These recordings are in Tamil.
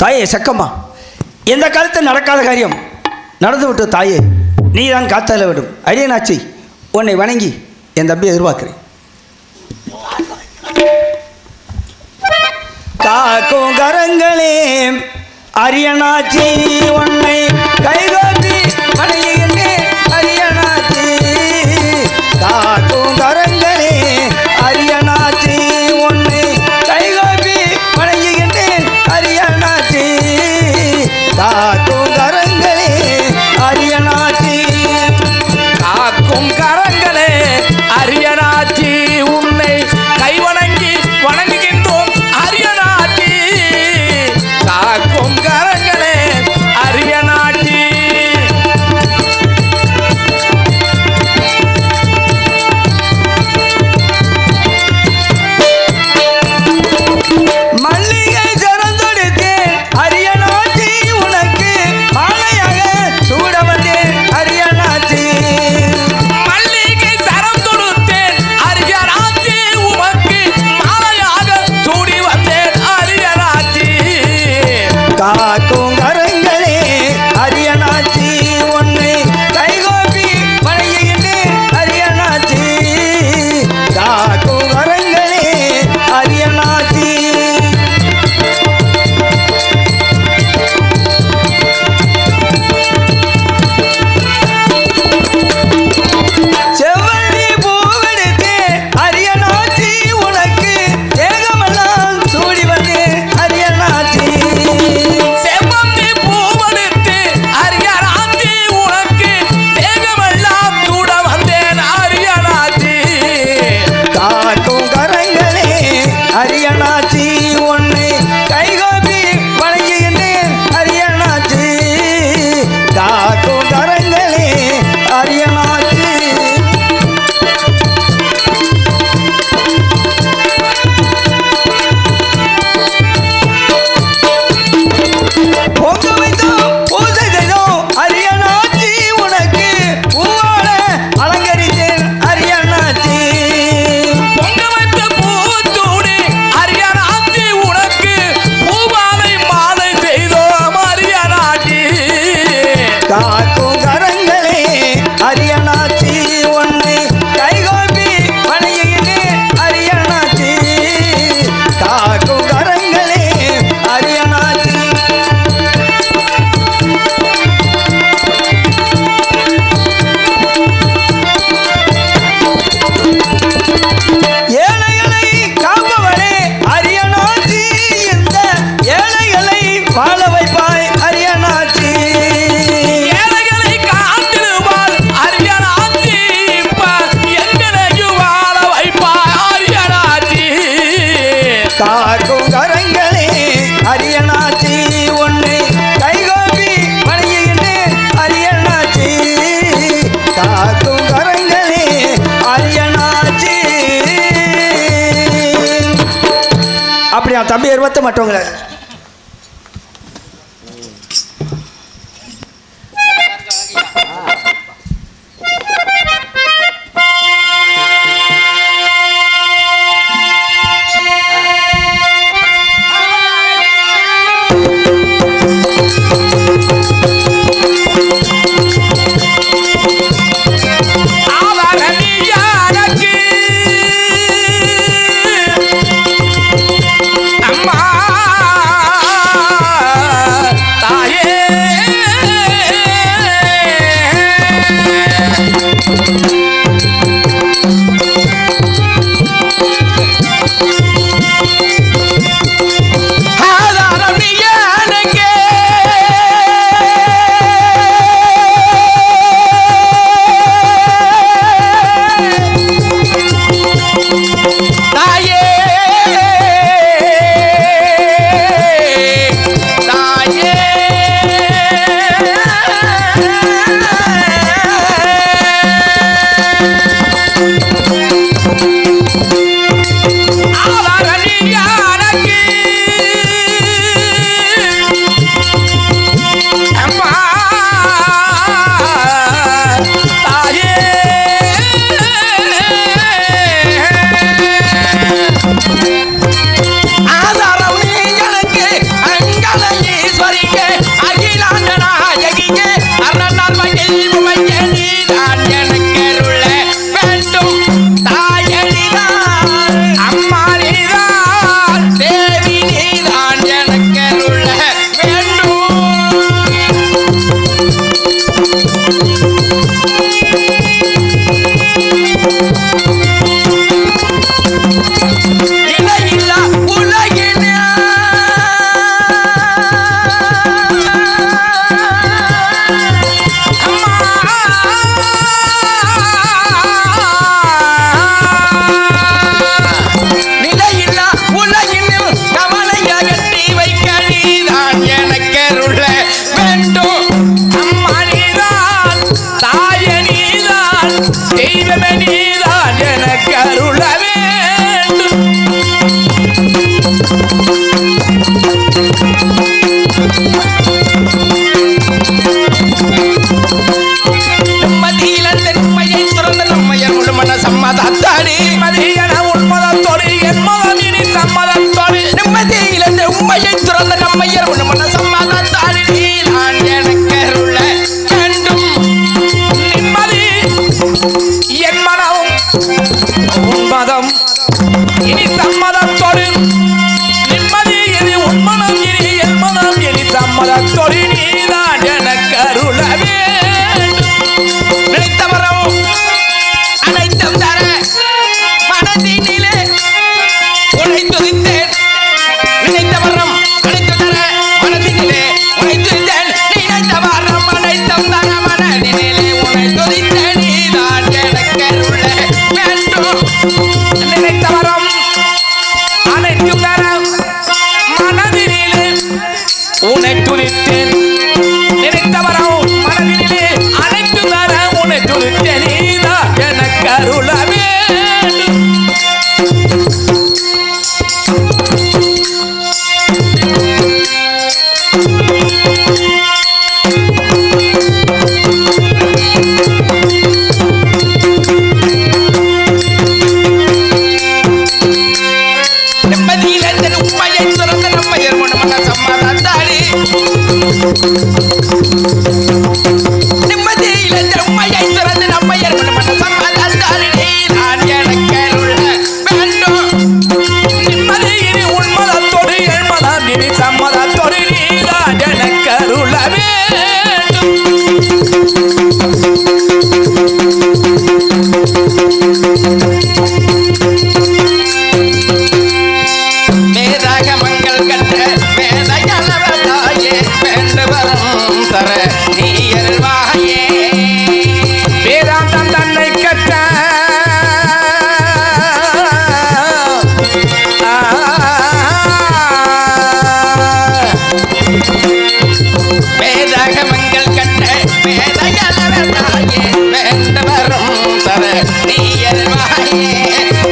தாயே சக்கம்மா. எந்த காலத்தில் நடக்காத காரியம். நடந்து விட்டு தாயே நீ தான் காத்தால விடும். அரியனாச்சி உன்னை வணங்கி என் தம்பி எதிர்பார்க்கிறேன். காக்கும் கரங்களே அரியனாச்சி உன்னை கைகாட்டி கர்வத்தை மற்றவங்களை যদি நிம்மதியில நம்மையை திறந்து நம்மை ஏற்பட்ட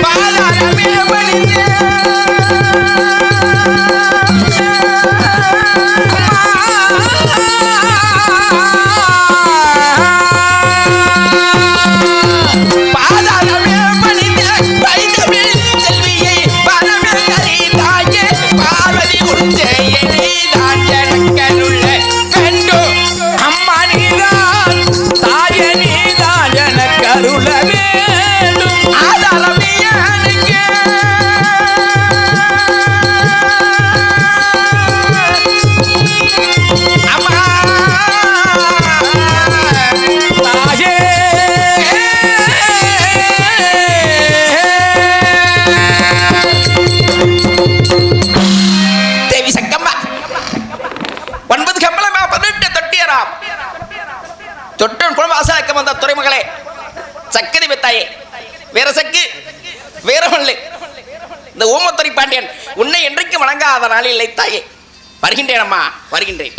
பாலாரமே பணித்த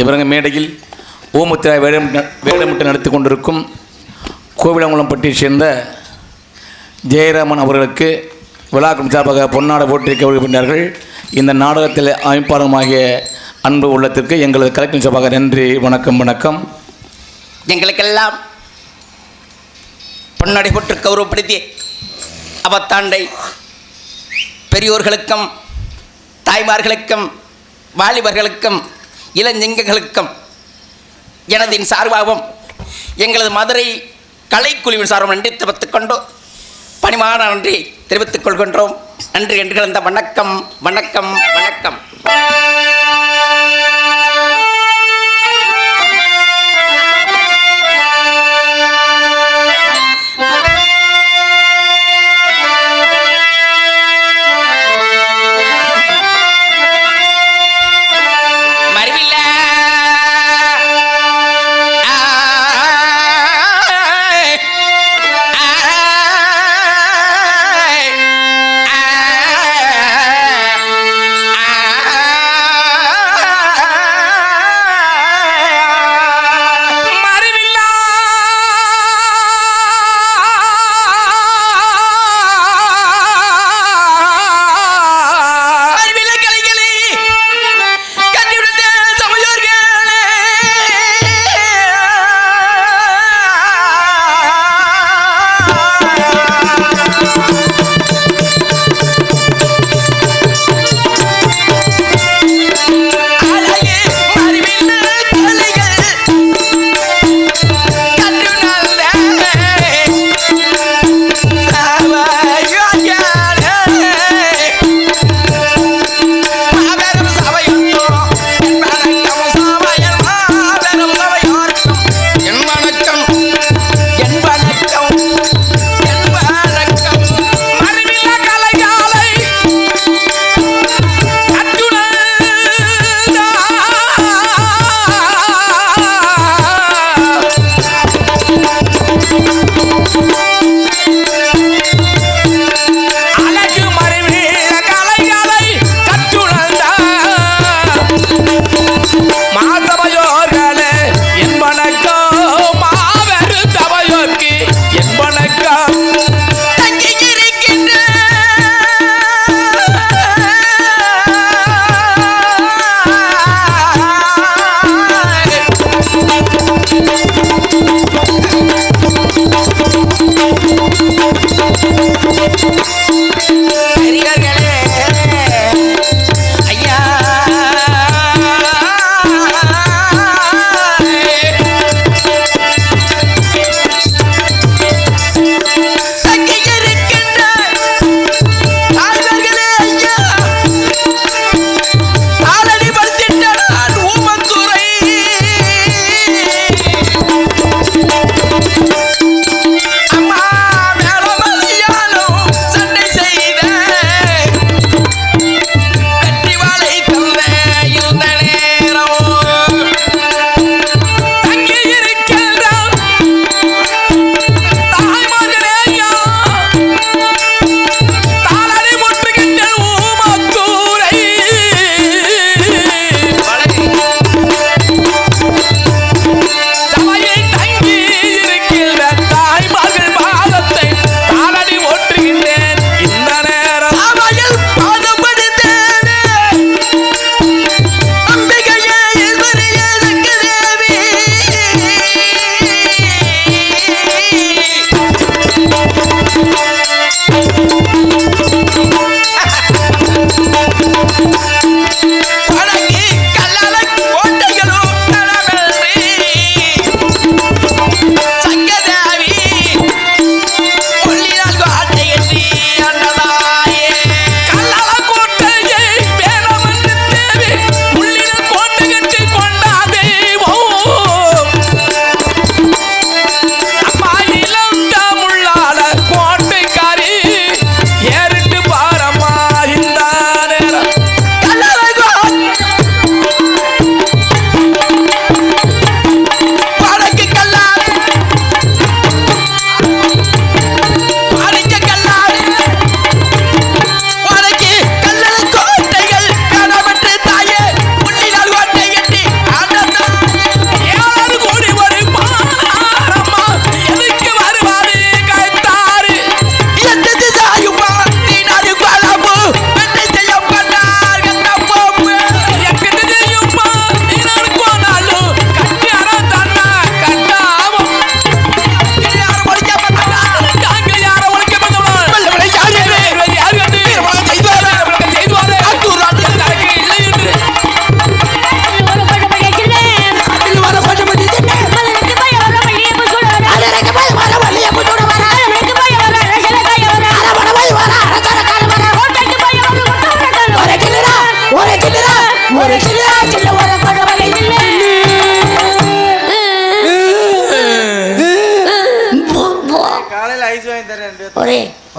இவரங்க மேடையில் ஓமுத்திரா வேடம் வேடமிட்டு நடத்தி கொண்டிருக்கும் கோவிலங்குளம்பட்டியை சேர்ந்த ஜெயராமன் அவர்களுக்கு விழாக்கும் சார்பாக பொன்னாட போட்டிருக்க வருகின்றார்கள் இந்த நாடகத்தில் அமைப்பாளருமாகிய அன்பு உள்ளத்திற்கு எங்களது கலெக்டர் சார்பாக நன்றி வணக்கம் வணக்கம். எங்களுக்கெல்லாம் பொன்னாடை போட்டு கௌரவப்படுத்தி அவத்தாண்டை பெரியோர்களுக்கும் தாய்மார்களுக்கும் வாலிபர்களுக்கும் இளஞ்செங்கங்களுக்கும் எனதின் சார்பாகவும் எங்களது மதுரை கலைக்குழுவின் சார்பும் நன்றி தெரிவித்துக் கொண்டு பணிமான நன்றி தெரிவித்துக் கொள்கின்றோம். நன்றி என்று கலந்த வணக்கம் வணக்கம் வணக்கம்.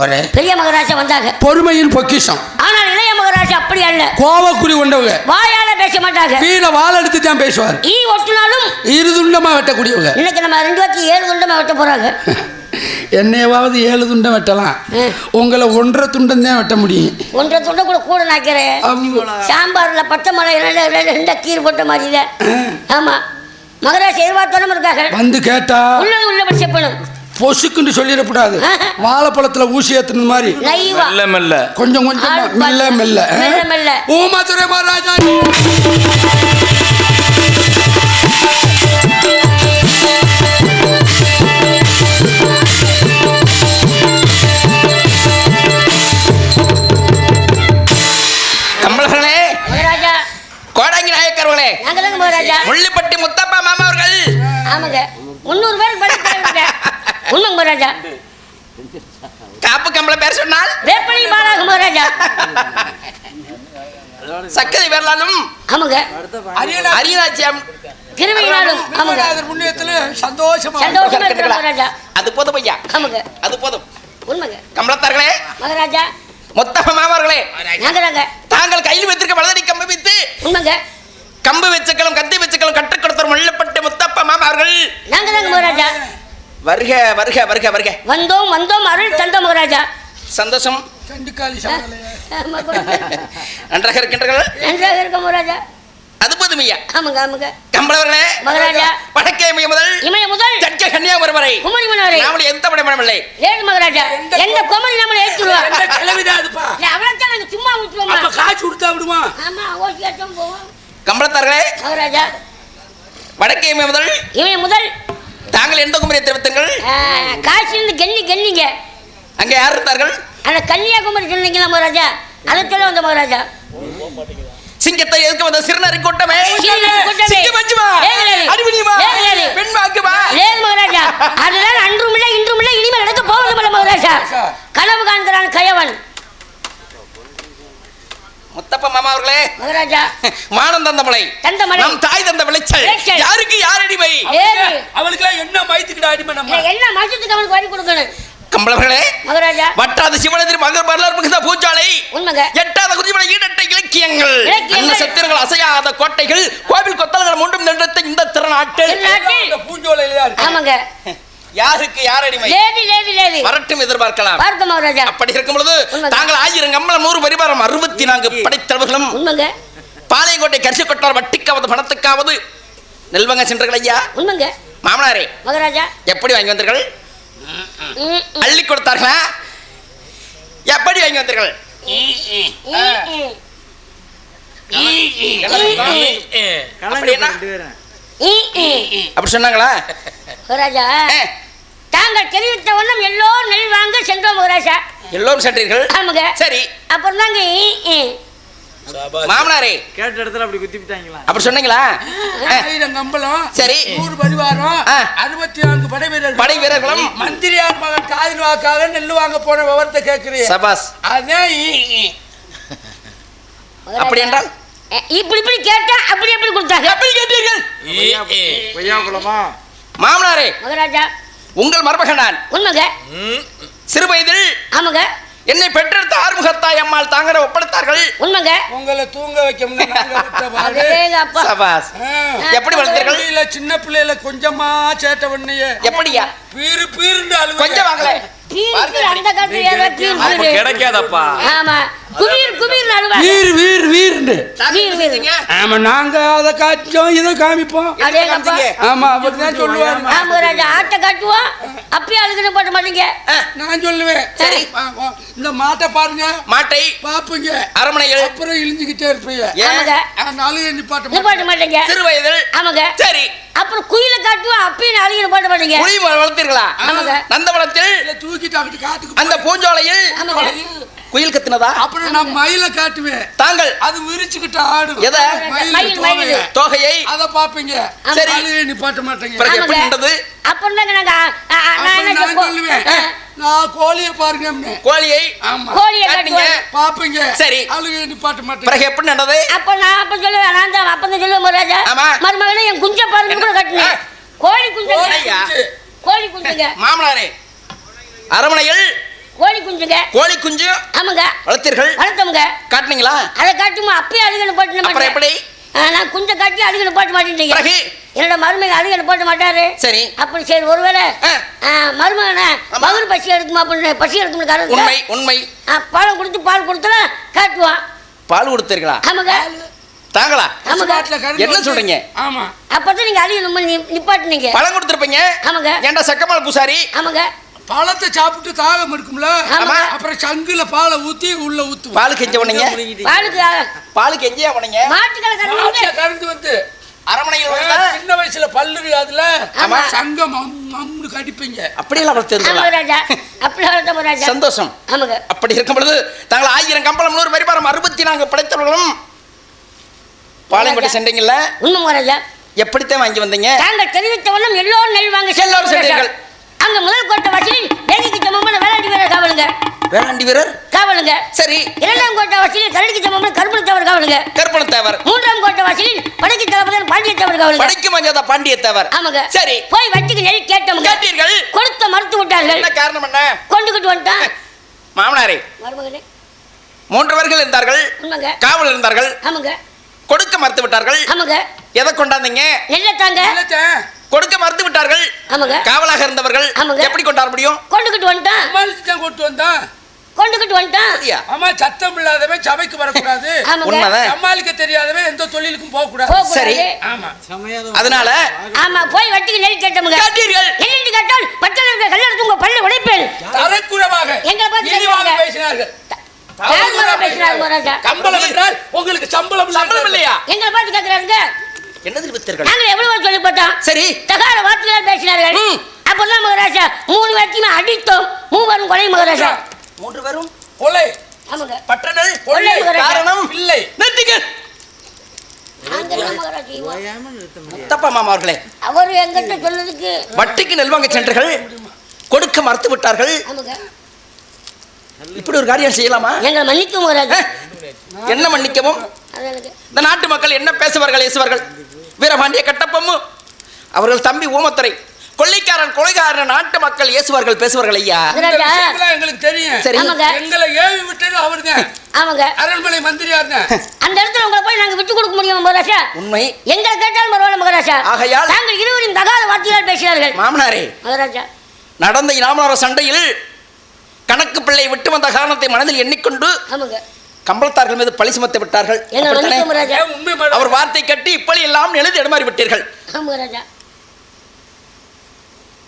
ஒரே பெரிய மகராஜா வந்தாங்க. பொறுமையின் பொக்கிஷம். ஆனால் இளைய மகராஜா அப்படி அல்ல. கோவக்குறி கொண்டவங்க. வாயால பேச மாட்டாங்க. வீண வாள் எடுத்து தான் பேசுவார். ஈ ஒட்டினாலும் இருதுண்டமா வெட்டக்கூடியவங்க. இன்னைக்கு நம்ம ரெண்டு வாட்டி ஏழு துண்டமா வெட்ட போறாங்க. என்னையாவது ஏழு துண்டம் வெட்டலாம். உங்களை ஒன்றரை துண்டம் தான் வெட்ட முடியும். ஒன்றரை துண்டை கூட கூட நாக்கிறேன். சாம்பார்ல பச்சை மலை ரெண்டு ரெண்டு கீர் போட்ட மாதிரி இல்லை ஆமா. மகராஜ் எதிர்பார்த்தாலும் இருக்காங்க. வந்து கேட்டா. உள்ளது உள்ளபடி செப்பணும் பொசுக்குன்னு சொல்லிடக்கூடாது. வாழைப்பழத்துல ஊசி ஏத்துன மாதிரி. மெல்ல மெல்ல. கொஞ்சம் கொஞ்சம் மெல்ல. மெல்ல. மெல்ல. ஊமாத்துறை மகாராஜா. கோடாங்கி நாயக்கர்களே. முள்ளிப்பட்டி முத்தப்பா மாமா அவர்கள். ஆமாங்க. முந்நூறு பேருக்கு உண்மைங்க மகராஜா காப்பு கம்பள பேர் சொன்னால்? வேப்பனி பாலாக மகராஜா சக்கரை பேரலாலும் ஆமாங்க. அரியநாச்சியம் திருவையினாலும் ஆமாங்க. புண்ணியத்துல சந்தோஷமா சந்தோஷமா இருக்கிற மகராஜா அது போதும் ஐயா. ஆமாங்க. அது போதும். உண்மைங்க. கம்பளத்தார்களே மகராஜா. நாங்க தாங்க தாங்கள் கையில் வைத்திருக்க வலதடி கம்பு வைத்து உண்மைங்க. கம்பு வச்சுக்களும் கத்தி வச்சுக்களும் கற்றுக் கொடுத்தவர் முள்ளப்பட்டு முத்தப்ப மாமா அவர்கள் நாங்க தாங்க மகராஜா. வருக வருக வருக வருக. வந்தோம் வந்தோம் அருள் தந்தோம் மகராஜா. சந்தோஷம். நன்றாக இருக்கின்றீர்கள்? நன்றாக இருக்க மகராஜா. அது போதும் ஐயா. ஆமாங்க ஆமாங்க. கம்பளவர்களே மகராஜா. வடக்கே முதல் இமய முதல். தெற்கே கன்னியாகுமரி வரை. குமரி மனோரை நாமளை எந்த படமில்லை ஏழு மகராஜா. எந்த கொமரி நம்மளை ஏற்றுருவா கிளவிதாதுப்பா அவ்வளோத்தான் நாங்க சும்மா விட்டுருவோமா? அப்ப காய்ச்சி கொடுத்தா விடுமா? ஆமா ஓசி ஏற்றம் போவோம். கம்பளத்தார்களே மகராஜா. வடக்கே மிக முதல் இமய முதல். தாங்கள் எந்த குமரியை தெரிவித்தீர்கள் ஆ, காசிலிருந்து கென்னி கென்னிங்க அங்கே யார் இருந்தார்கள்? அந்த கன்னியாகுமரி சொன்னீங்களா மகாராஜா? அதை சொல்ல வந்த மகாராஜா. சிங்கத்தை எதுக்கு வந்த சிறுநரி கூட்டமே. சிங்கம் ஏது. பெண் வாக்குமா மகாராஜா. அதுதான் அன்றும் இல்லை இன்றும் இல்லை இனிமேல் நடக்க போவது இல்லை மகாராஜா. கனவு காண்கிறான் கயவன். முத்தப்ப மாமா அவர்களே. மகாராஜா. மானம் தந்த மலை. தந்த மலை. நம் தாய் தந்த விளைச்சல். யாருக்கு யார் அடிமை? ஏது? அவளுக்குலாம் என்ன மயத்துக்கிட்ட அடிமை நம்ம? என்ன மாசத்துக்கு அவனுக்கு வரி கொடுக்கணும்? கம்பளவர்களே மகாராஜா. வட்டாத சிவனதிரி மகர் வரலாறு மிகுந்த பூஞ்சாலை உண்மைங்க. எட்டாத குறிப்பிட ஈடட்ட இலக்கியங்கள். அன்ன சத்திரங்கள் அசையாத கோட்டைகள் கோவில் கொத்தல்கள் மூன்றும் நின்றத்த இந்த தான் இருக்கு. ஆமாங்க. யாருக்கு யார் அடிமை லேதி லேதி லேதி வரட்டும் எதிர்பார்க்கலாம். பார்க்க மகாராஜா அப்படி இருக்கும் பொழுது. தாங்கள் ஆயிரம் கம்பளம் நூறு பரிவாரம் அறுபத்தி நான்கு படைத்தலைவர்களும் உண்மைங்க. பாளையங்கோட்டை கரிசி கொட்டார் வட்டிக்காவது பணத்துக்காவது நெல்வங்க சென்றீர்கள் ஐயா. உண்மைங்க. மாமனாரே மகாராஜா. எப்படி வாங்கி வந்தீர்கள்? அள்ளி கொடுத்தார்களா? எப்படி வாங்கி வந்தீர்கள்? ம். அப்படி சொன்னாங்களா? ஏ, தாங்கள் தெரிவித்த வண்ணம் எல்லோரும் நெல் வாங்க சென்றோம் மகாராஜா எல்லோரும் சென்றீர்கள்? ஆமாங்க. சரி. அப்புறம் தாங்க ஈ, ஈ. மாமனாரே. கேட்ட இடத்துல அப்படி குத்தி விட்டாங்களா? அப்படி சொன்னீங்களா? ஆயிரம் கம்பளம் சரி. நூறு பரிவாரம். அறுபத்தி நான்கு படை வீரர்கள் படை வீரர்களும். மந்திரியார் மகன் காதில் வாக்காக நெல்லு வாங்க போன விவரத்தை கேட்கிறீ சபாஸ் அதான் ஈ, ஈ. மகாராஜா. அப்படி என்றால்? இப்படி இப்படி கேட்டா அப்படி அப்படி கொடுத்தாங்க? எப்படி கேட்டீர்கள். கொய்யா மாமனாரே மகாராஜா. உங்கள் மருமகன் நான் உண்மைங்க சிறு வயதில் ஆமாங்க. என்னை பெற்றெடுத்த ஆறுமுகத்தாய் அம்மாள் தாங்கட ஒப்படைத்தார்கள். உண்மைங்க. உங்களை தூங்க அப்பா? சபாஸ். எப்படி வளர்த்தீர்கள்? பள்ளியில சின்ன பிள்ளையில கொஞ்சமா சேட்டை பண்ணியே. எப்படியா? பீரு அழுவீங்க. கொஞ்சம் பீர். கிடைக்காதப்பா. ஆமா. குபீர் குபீர் வீர் வீர் வீருண்டு வீர் வீர். ஆமா நாங்க அதை காய்ச்சோம் இதை காமிப்போம். அதேங்கப்பா ஆமா அப்படிதான் சொல்லுவாரு. ஆ மகாராஜா ஆட்டை காட்டுவோம். அப்பயே அழுகுன்னு போட்ட மாட்டீங்க. நான் சொல்லுவேன். சரி. இந்த மாட்டை பாருங்க. மாட்டை பாப்புங்க. அரமனையில் அப்புறம் இழிஞ்சுக்கிட்டே இருப்பீங்க? ஆமாங்க. நிப்பாட்ட. நிப்பாட்ட மாட்டீங்க. சிறு வயதில். ஆமாங்க. சரி. அப்புறம் குயில காட்டுவோம். அப்பயும் அழுகுன்னு போட்ட மாட்டீங்க. புலி வளர்த்தீர்களா? ஆமாங்க. நந்தவனத்தில் தூக்கிட்டு காட்டுக்கு அந்த பூஞ்சோலையில் குயில் கத்துனதா? அப்புறம் நான் மயில காட்டுவேன். தாங்கள் அது விரிச்சுக்கிட்டு ஆடும் எதை? மயில் தோகைய. அத பாப்பீங்க சரி. அழுகை நிப்பாட்ட மாட்டேங்க. பிறகு எப்படி. நின்றது அப்புறம் நாங்க நான் சொல்லுவேன்? நான் கோழிய பாருங்க கோழியை ஆமா. கோழியை காட்டுங்க. காட்டுவோம் பாப்பீங்க சரி. அழுகை நிப்பாட்ட மாட்டேங்க. பிறகு எப்படி நடந்தது? அப்ப நான் அப்ப சொல்லுவேன் நான் தான் அப்ப சொல்லுவேன் மகாராஜா ஆமா. மருமகளே என் குஞ்ச பாருங்க கூட. கோழி குஞ்சு? கோழி குஞ்சுங்க. மாமனாரே அரமனையில் கோழி குஞ்சுங்க. கோழி குஞ்சு ஆமாங்க. வளர்த்தீர்கள். வளர்த்தவங்க காட்டுனீங்களா? அதை காட்டுமா? அப்பயே அழுகலை போட்டு அப்புறம் எப்படி? நான் குஞ்சை காட்டி அழுகலை போட்டு மாட்டேன் என்னோட மருமக அழுகலை போட்டு மாட்டாரு. சரி. அப்படி சரி ஒருவேளை. மருமகன. மகன் பசி எடுக்குமா அப்படின்னு பசி எடுக்கும்னு உண்மை உண்மை. பழம் கொடுத்து பால் கொடுத்தா காட்டுவான் பால் கொடுத்தீர்களா? ஆமாங்க. தாங்களா? என்ன சொல்றீங்க? ஆமா. அப்பதான் நீங்க அழுகணும் நிப்பாட்டுனீங்க. பழம் கொடுத்துருப்பீங்க. ஆமாங்க. ஏன்டா சக்கமால் பூசாரி? ஆமாங்க. பழத்தை சாப்பிட்டு தாகம் இருக்கும்ல ஆமா. அப்புறம் சங்குல பாலை ஊத்தி உள்ள ஊத்துவோம். பால் கெஞ்ச உடனே பாலுக்கு பால் கெஞ்சியா உடனே மாட்டுக்களை கறந்து வந்து. அரமனையில் சின்ன வயசுல பல்லு அதுல. சங்கம் அம் அம்னு கடிப்பீங்க. அப்படி வளர்த்த ராஜா. சந்தோஷம். ஆமாங்க. அப்படி இருக்கும் பொழுது தாங்கள் ஆயிரம் கம்பளம் நூறு பரிபாரம் அறுபத்தி நான்கு படைத்தவர்களும் பாளையங்கோட்டை சென்றீங்கல்ல? உண்மை எப்படித்தான் வாங்கி வந்தீங்க? தாங்கள் தெரிவித்த எல்லோரும் நெல் வாங்க செல்லும் எல்லோரும். சென்றீர்கள். அங்க முதல் கோட்டை வாசலில் தேனிக்கு சமமான வேளாண்டி வீரர் காவலுங்க. வேளாண்டி வீரர்? காவலுங்க. சரி. இரண்டாம் கோட்டை வாசலில் கரடிக்கு சமமான கருப்பணத்தவர் காவலுங்க. கருப்பணத்தேவர் மூன்றாம் கோட்டை வாசலில் படைக்கு தளபதியார் பாண்டியத்தவர் காவலுங்க. படிக்கு மஞ்சாத பாண்டியத்தேவர் ஆமாங்க. சரி. போய் வட்டிக்கு நெல் கேட்டோம் கேட்டீர்கள். கொடுத்த மறுத்து விட்டார்கள். என்ன காரணம் என்ன? கொண்டுகிட்டு வந்துட்டான். மாமனாரே. மருமகனே. மூன்றவர்கள் இருந்தார்கள். உண்மைங்க காவல் இருந்தார்கள். ஆமாங்க. கொடுக்க மறுத்து விட்டார்கள். ஆமாங்க. எதை கொண்டாந்தீங்க? நெல்லை தாங்க? இல்லத்தேன், கொடுக்க மறுத்து விட்டார்கள். ஆமாங்க. காவலாக இருந்தவர்கள் ஆமாங்க. எப்படி கொண்டாட முடியும்? கொண்டுகிட்டு வந்துட்டான். சமாளிச்சு தான் கொண்டு வந்தான் கொண்டுகிட்டு வந்துட்டான்? ஆமா சத்தம் இல்லாதவன் சபைக்கு வரக்கூடாது. சமாளிக்க தெரியாதவன் எந்த தொழிலுக்கும் போக கூடாது போகக்கூடாது. சரி. ஆமா. அதனால ஆமா போய் வட்டிக்கு நெல் கேட்டோமுங்க. கேட்டீர்கள். நெல் கேட்டால் இருக்க கல்லெடுத்து உங்க பல்ல உடைப்பேன். தரக்குறைவாக. எங்களை பார்த்து. பேசினார்கள். உங்களுக்கு சம்பளம் சம்பளம் இல்லையா? எங்களை பார்த்து கேட்கிறாருங்க என்ன தெரிவித்தீர்கள் நாங்கள் எவ்வளவு சொல்லி போட்டோம் சரி. தகாத வார்த்தைகள் பேசினார்கள். ம். அப்பதான் மகாராஜா மூணு பேர்த்தையுமே அடித்தோம். மூவரும் கொலை மகாராஜா. மூன்று பேரும் கொலை. கொள்ளை. காரணம் இவன்? தப்பா மாமா அவர்களே அவர் எங்கிட்ட சொன்னதுக்கு வட்டிக்கு நெல்வாங்க சென்றீர்கள். கொடுக்க மறுத்து விட்டார்கள். இப்படி ஒரு காரியம் செய்யலாமா? எங்களை மன்னிக்கும் என்ன மன்னிக்கவும்? இந்த நாட்டு மக்கள் என்ன பேசுவார்கள் ஏசுவார்கள்? வீரபாண்டிய கட்டப்பம்மு. அவர்கள் தம்பி ஊமத்துறை கொள்ளைக்காரன் கொலைகாரன் நாட்டு மக்கள் ஏசுவார்கள் பேசுவார்கள் ஐயா. எங்களுக்கு தெரியும். சரி. எங்களை ஏவி விட்டது அவருதான் ஆமாங்க. அரண்மனை மந்திரியா இருந்தேன் அந்த இடத்துல உங்களை போய் நாங்க விட்டு கொடுக்க முடியுமா மகாராஜா? உண்மை. எங்களை கேட்டாலும் பரவாயில்ல மகாராஜா. ஆகையால் நாங்கள் இருவரும் தகாத வார்த்தையால் பேசினார்கள். மாமனாரே மகாராஜா. நடந்த இனாமர சண்டையில் கணக்கு பிள்ளை விட்டு வந்த காரணத்தை மனதில் எண்ணிக்கொண்டு ஆமாங்க. கம்பளத்தார்கள் மீது பழி சுமத்தி விட்டார்கள்? அவர் வார்த்தை கட்டி இப்படி எல்லாம் எழுதி இடமாறி விட்டீர்கள்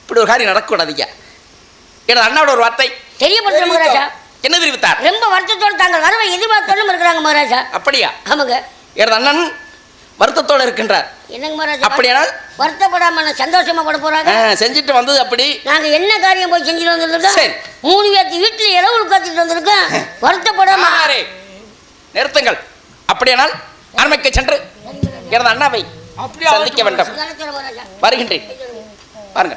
இப்படி ஒரு காரியம் நடக்கக்கூடாது ஐயா. எனது அண்ணாவோட ஒரு வார்த்தை. தெரியப்படுத்துற மகாராஜா. என்ன தெரிவித்தார்? ரொம்ப வருத்தத்தோடு தாங்கள் வரவை எதிர்பார்த்தோன்னு இருக்கிறாங்க மகாராஜா. அப்படியா? ஆமாங்க. எனது அண்ணன் வருத்தத்தோடு இருக்கின்றார். என்னங்க மகாராஜா? அப்படியானால்? வருத்தப்படாம சந்தோஷமா கூட போறாங்க செஞ்சுட்டு வந்தது அப்படி. நாங்க என்ன காரியம் போய் செஞ்சுட்டு வந்திருக்கோம் சரி. மூணு பேர்த்து வீட்டுல இரவு உட்காந்துட்டு வந்திருக்கோம். வருத்தப்படாம. நிறுத்துங்கள். அப்படியானால் அரண்மைக்கு சென்று எனது அண்ணாவை சந்திக்க வேண்டும். வருகின்றேன். பாருங்க